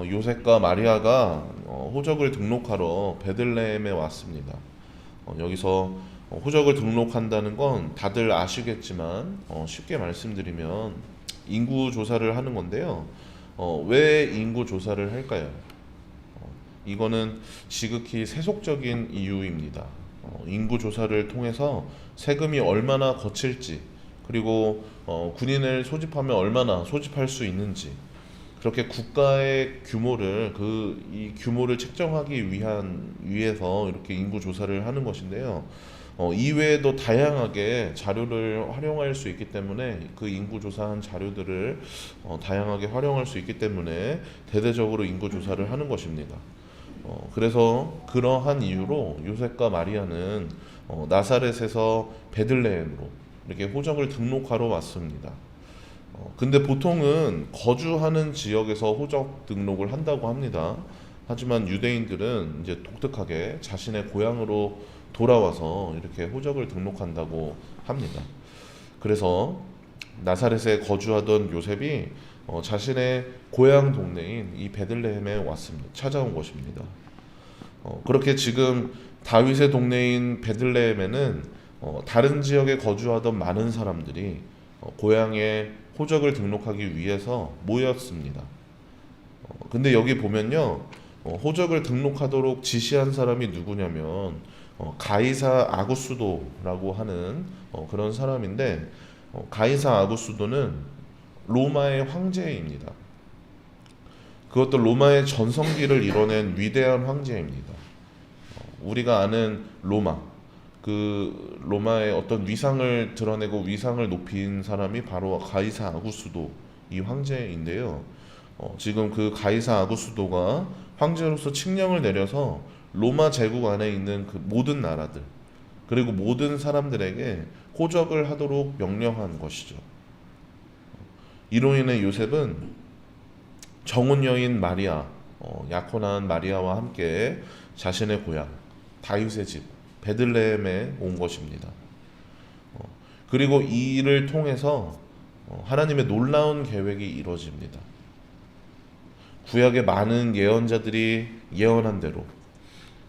어, 요셉과 마리아가 어, 호적을 등록하러 베들레헴에 왔습니다. 어, 여기서 어, 호적을 등록한다는 건 다들 아시겠지만 어, 쉽게 말씀드리면 인구 조사를 하는 건데요. 어, 왜 인구 조사를 할까요? 어, 이거는 지극히 세속적인 이유입니다. 어, 인구 조사를 통해서 세금이 얼마나 거칠지 그리고 어, 군인을 소집하면 얼마나 소집할 수 있는지 그렇게 국가의 규모를 그 이 규모를 측정하기 위한 위해서 이렇게 인구 조사를 하는 것인데요. 어, 이외에도 다양하게 자료를 활용할 수 있기 때문에 그 인구 조사한 자료들을 어, 다양하게 활용할 수 있기 때문에 대대적으로 인구 조사를 하는 것입니다. 어, 그래서 그러한 이유로 요셉과 마리아는 어, 나사렛에서 베들레헴으로 이렇게 호적을 등록하러 왔습니다. 어, 근데 보통은 거주하는 지역에서 호적 등록을 한다고 합니다. 하지만 유대인들은 이제 독특하게 자신의 고향으로 돌아와서 이렇게 호적을 등록한다고 합니다. 그래서 나사렛에 거주하던 요셉이 어, 자신의 고향 동네인 이 베들레헴에 왔습니다. 찾아온 것입니다. 어, 그렇게 지금 다윗의 동네인 베들레헴에는 어, 다른 지역에 거주하던 많은 사람들이 어, 고향에 호적을 등록하기 위해서 모였습니다. 어, 근데 여기 보면요, 어, 호적을 등록하도록 지시한 사람이 누구냐면 어, 가이사 아구스도라고 하는 어, 그런 사람인데 어, 가이사 아구스도는 로마의 황제입니다. 그것도 로마의 전성기를 이뤄낸 위대한 황제입니다. 어, 우리가 아는 로마, 그 로마의 어떤 위상을 드러내고 위상을 높인 사람이 바로 가이사 아구스도 이 황제인데요. 어, 지금 그 가이사 아구스도가 황제로서 칙령을 내려서 로마 제국 안에 있는 그 모든 나라들 그리고 모든 사람들에게 호적을 하도록 명령한 것이죠. 이로 인해 요셉은 정혼 여인 마리아, 어, 약혼한 마리아와 함께 자신의 고향 다윗의 집 베들레헴에 온 것입니다. 어, 그리고 이 일을 통해서 어, 하나님의 놀라운 계획이 이루어집니다. 구약의 많은 예언자들이 예언한 대로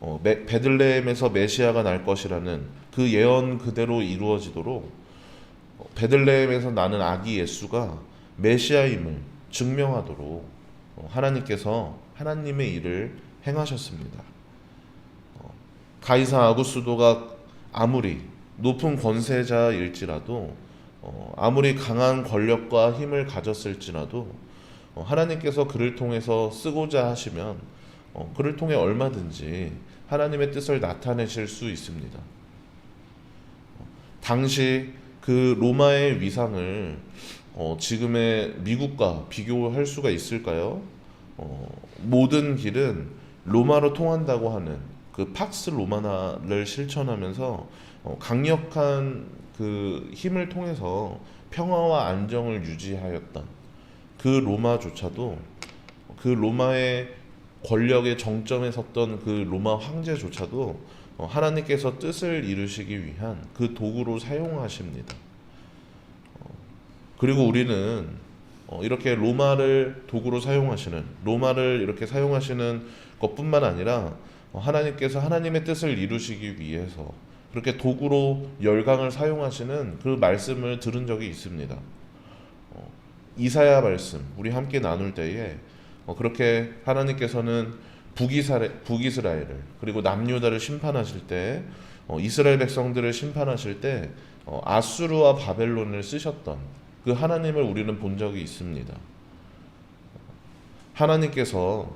어, 메, 베들레헴에서 메시아가 날 것이라는 그 예언 그대로 이루어지도록 어, 베들레헴에서 나는 아기 예수가 메시아임을 증명하도록 어, 하나님께서 하나님의 일을 행하셨습니다. 어, 가이사 아구스도가 아무리 높은 권세자일지라도 어, 아무리 강한 권력과 힘을 가졌을지라도 어, 하나님께서 그를 통해서 쓰고자 하시면 어, 그를 통해 얼마든지 하나님의 뜻을 나타내실 수 있습니다. 어, 당시 그 로마의 위상을 어, 지금의 미국과 비교할 수가 있을까요? 어, 모든 길은 로마로 통한다고 하는 그 팍스 로마나를 실천하면서 어, 강력한 그 힘을 통해서 평화와 안정을 유지하였던 그 로마조차도 그 로마의 권력의 정점에 섰던 그 로마 황제조차도 어, 하나님께서 뜻을 이루시기 위한 그 도구로 사용하십니다. 어, 그리고 우리는 어, 이렇게 로마를 도구로 사용하시는 로마를 이렇게 사용하시는 것뿐만 아니라 어, 하나님께서 하나님의 뜻을 이루시기 위해서 그렇게 도구로 열강을 사용하시는 그 말씀을 들은 적이 있습니다. 어, 이사야 말씀 우리 함께 나눌 때에 어, 그렇게 하나님께서는 북이스라엘, 북이스라엘을 그리고 남유다를 심판하실 때 어, 이스라엘 백성들을 심판하실 때 어, 아수르와 바벨론을 쓰셨던 그 하나님을 우리는 본 적이 있습니다. 하나님께서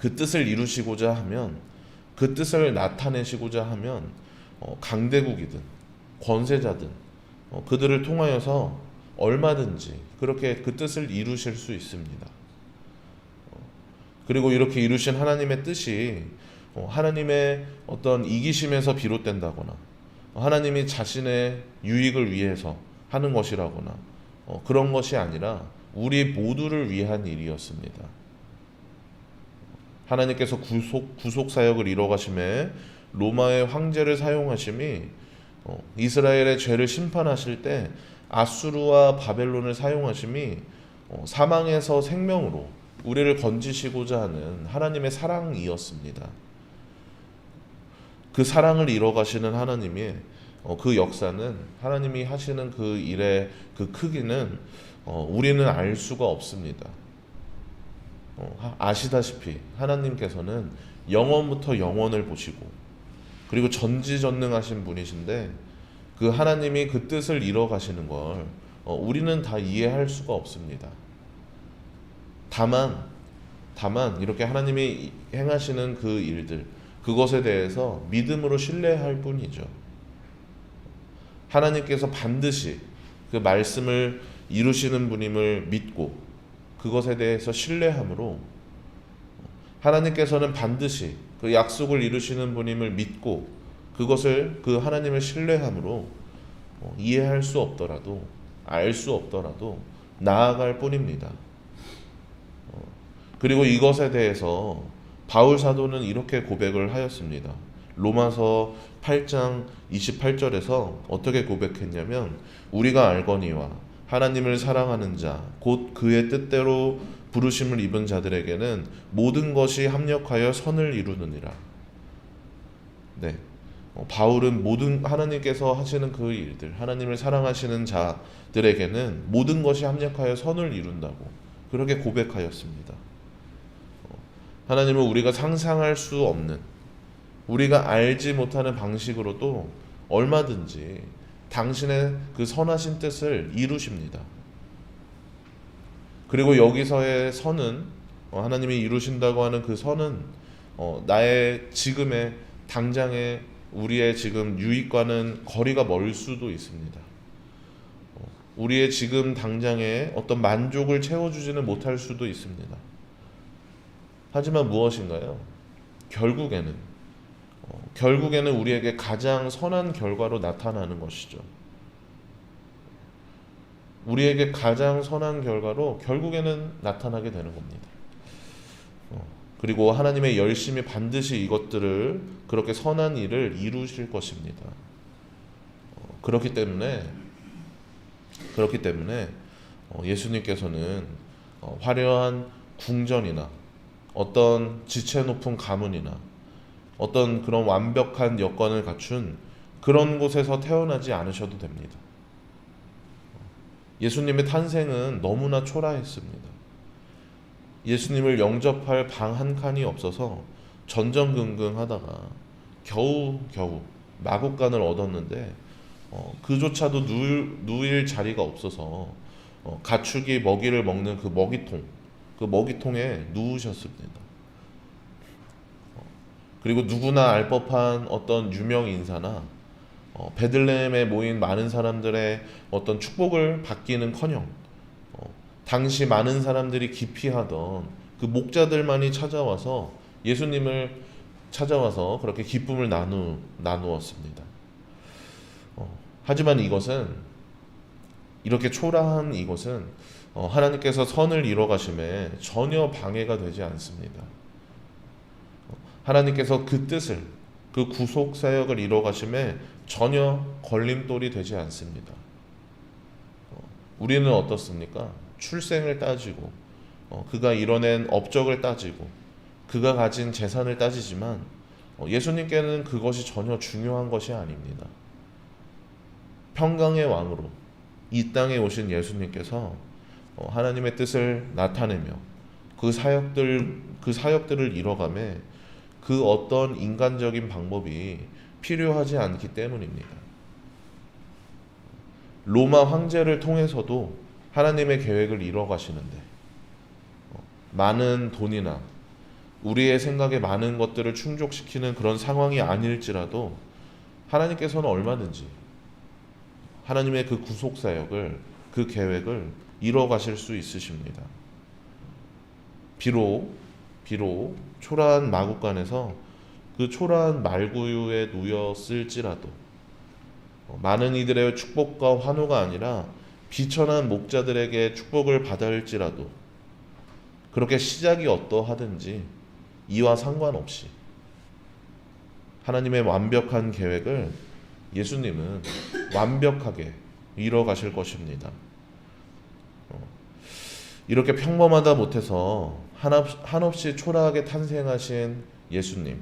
그 뜻을 이루시고자 하면 그 뜻을 나타내시고자 하면 어, 강대국이든 권세자든 어, 그들을 통하여서 얼마든지 그렇게 그 뜻을 이루실 수 있습니다. 어, 그리고 이렇게 이루신 하나님의 뜻이 어, 하나님의 어떤 이기심에서 비롯된다거나 어, 하나님이 자신의 유익을 위해서 하는 것이라거나 어, 그런 것이 아니라 우리 모두를 위한 일이었습니다. 하나님께서 구속 구속 사역을 이뤄 가심에 로마의 황제를 사용하심이 어, 이스라엘의 죄를 심판하실 때 아수르와 바벨론을 사용하심이 어, 사망에서 생명으로 우리를 건지시고자 하는 하나님의 사랑이었습니다. 그 사랑을 이뤄가시는 하나님이 어, 그 역사는 하나님이 하시는 그 일의 그 크기는 어, 우리는 알 수가 없습니다. 어, 하- 아시다시피 하나님께서는 영원부터 영원을 보시고 그리고 전지전능하신 분이신데 그 하나님이 그 뜻을 이뤄 가시는 걸 어, 우리는 다 이해할 수가 없습니다. 다만 다만 이렇게 하나님이 행하시는 그 일들 그것에 대해서 믿음으로 신뢰할 뿐이죠. 하나님께서 반드시 그 말씀을 이루시는 분임을 믿고 그것에 대해서 신뢰함으로 하나님께서는 반드시 그 약속을 이루시는 분임을 믿고 그것을 그 하나님을 신뢰함으로 어, 이해할 수 없더라도 알 수 없더라도 나아갈 뿐입니다. 어, 그리고 이것에 대해서 바울 사도는 이렇게 고백을 하였습니다. 로마서 8장 28절에서 어떻게 고백했냐면 우리가 알거니와 하나님을 사랑하는 자 곧 그의 뜻대로 부르심을 입은 자들에게는 모든 것이 합력하여 선을 이루느니라. 네. 어, 바울은 모든 하나님께서 하시는 그 일들, 하나님을 사랑하시는 자들에게는 모든 것이 합력하여 선을 이룬다고 그렇게 고백하였습니다. 어, 하나님은 우리가 상상할 수 없는 우리가 알지 못하는 방식으로도 얼마든지 당신의 그 선하신 뜻을 이루십니다. 그리고 여기서의 선은 어, 하나님이 이루신다고 하는 그 선은 어, 나의 지금의 당장의 우리의 지금 유익과는 거리가 멀 수도 있습니다. 어, 우리의 지금 당장의 어떤 만족을 채워주지는 못할 수도 있습니다. 하지만 무엇인가요? 결국에는 어, 결국에는 우리에게 가장 선한 결과로 나타나는 것이죠. 우리에게 가장 선한 결과로 결국에는 나타나게 되는 겁니다. 어, 그리고 하나님의 열심히 반드시 이것들을 그렇게 선한 일을 이루실 것입니다. 어, 그렇기 때문에 그렇기 때문에 어, 예수님께서는 어, 화려한 궁전이나 어떤 지체 높은 가문이나 어떤 그런 완벽한 여건을 갖춘 그런 곳에서 태어나지 않으셔도 됩니다. 예수님의 탄생은 너무나 초라했습니다. 예수님을 영접할 방 한 칸이 없어서 전전긍긍하다가 겨우 겨우 마국간을 얻었는데 어, 그조차도 누일, 누일 자리가 없어서 어, 가축이 먹이를 먹는 그 먹이통 그 먹이통에 누우셨습니다. 어, 그리고 누구나 알 법한 어떤 유명 인사나 어, 베들레헴에 모인 많은 사람들의 어떤 축복을 받기는커녕 어, 당시 많은 사람들이 기피하던 그 목자들만이 찾아와서 예수님을 찾아와서 그렇게 기쁨을 나누 나누었습니다. 어, 하지만 이것은 이렇게 초라한 이것은 어, 하나님께서 선을 이뤄 가심에 전혀 방해가 되지 않습니다. 어, 하나님께서 그 뜻을 그 구속 사역을 이뤄 가심에 전혀 걸림돌이 되지 않습니다. 어, 우리는 어떻습니까? 출생을 따지고 어, 그가 이뤄낸 업적을 따지고 그가 가진 재산을 따지지만 어, 예수님께는 그것이 전혀 중요한 것이 아닙니다. 평강의 왕으로 이 땅에 오신 예수님께서 어, 하나님의 뜻을 나타내며 그 사역들 그 사역들을 이뤄가매 그 어떤 인간적인 방법이 필요하지 않기 때문입니다. 로마 황제를 통해서도 하나님의 계획을 이뤄가시는데 어, 많은 돈이나 우리의 생각에 많은 것들을 충족시키는 그런 상황이 아닐지라도 하나님께서는 얼마든지 하나님의 그 구속 사역을 그 계획을 이뤄 가실 수 있으십니다. 비록 비록 초라한 마국간에서 그 초라한 말구유에 누였을지라도 어, 많은 이들의 축복과 환호가 아니라 비천한 목자들에게 축복을 받을지라도 그렇게 시작이 어떠하든지 이와 상관없이 하나님의 완벽한 계획을 예수님은 완벽하게 이뤄 가실 것입니다. 어, 이렇게 평범하다 못해서 한없, 한없이 초라하게 탄생하신 예수님.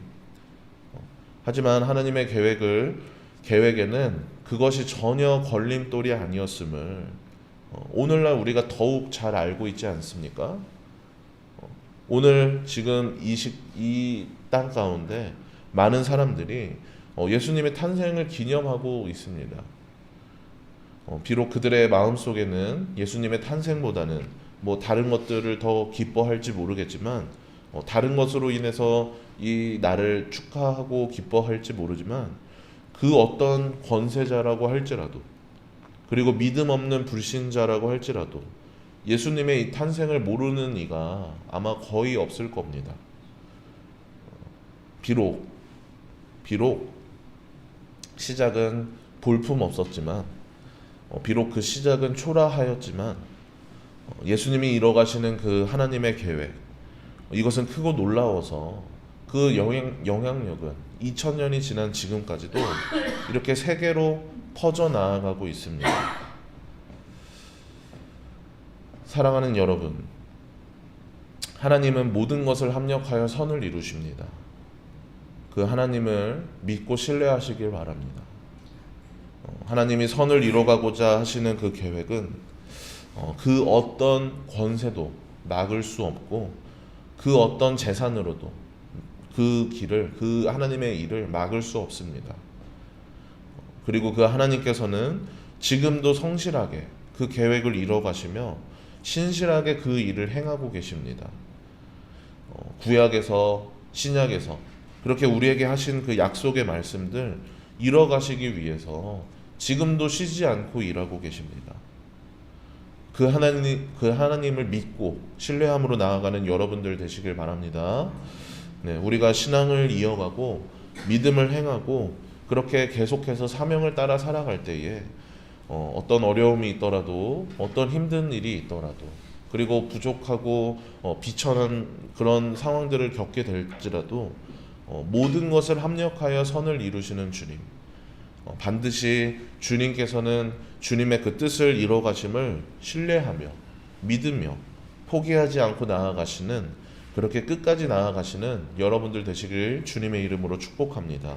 어, 하지만 하나님의 계획을 계획에는 그것이 전혀 걸림돌이 아니었음을 어, 오늘날 우리가 더욱 잘 알고 있지 않습니까? 어, 오늘 지금 이 땅 가운데 많은 사람들이 어, 예수님의 탄생을 기념하고 있습니다. 어, 비록 그들의 마음 속에는 예수님의 탄생보다는 뭐 다른 것들을 더 기뻐할지 모르겠지만 어, 다른 것으로 인해서 이 날을 축하하고 기뻐할지 모르지만 그 어떤 권세자라고 할지라도 그리고 믿음 없는 불신자라고 할지라도 예수님의 이 탄생을 모르는 이가 아마 거의 없을 겁니다. 비록 비록 시작은 볼품 없었지만 어, 비록 그 시작은 초라하였지만 어, 예수님이 이뤄가시는 그 하나님의 계획 이것은 크고 놀라워서 그 영향, 영향력은 2000년이 지난 지금까지도 이렇게 세계로 퍼져 나아가고 있습니다. 사랑하는 여러분, 하나님은 모든 것을 합력하여 선을 이루십니다. 그 하나님을 믿고 신뢰하시길 바랍니다. 어, 하나님이 선을 이뤄가고자 하시는 그 계획은 어, 그 어떤 권세도 막을 수 없고 그 어떤 재산으로도 그 길을 그 하나님의 일을 막을 수 없습니다. 그리고 그 하나님께서는 지금도 성실하게 그 계획을 이뤄 가시며 신실하게 그 일을 행하고 계십니다. 어, 구약에서 신약에서 그렇게 우리에게 하신 그 약속의 말씀들 이뤄 가시기 위해서 지금도 쉬지 않고 일하고 계십니다. 그 하나님 그 하나님을 믿고 신뢰함으로 나아가는 여러분들 되시길 바랍니다. 네, 우리가 신앙을 이어가고 믿음을 행하고 그렇게 계속해서 사명을 따라 살아갈 때에 어, 어떤 어려움이 있더라도 어떤 힘든 일이 있더라도 그리고 부족하고 어, 비천한 그런 상황들을 겪게 될지라도 어, 모든 것을 합력하여 선을 이루시는 주님. 어, 반드시 주님께서는 주님의 그 뜻을 이뤄 가심을 신뢰하며 믿으며 포기하지 않고 나아가시는 그렇게 끝까지 나아가시는 여러분들 되시길 주님의 이름으로 축복합니다.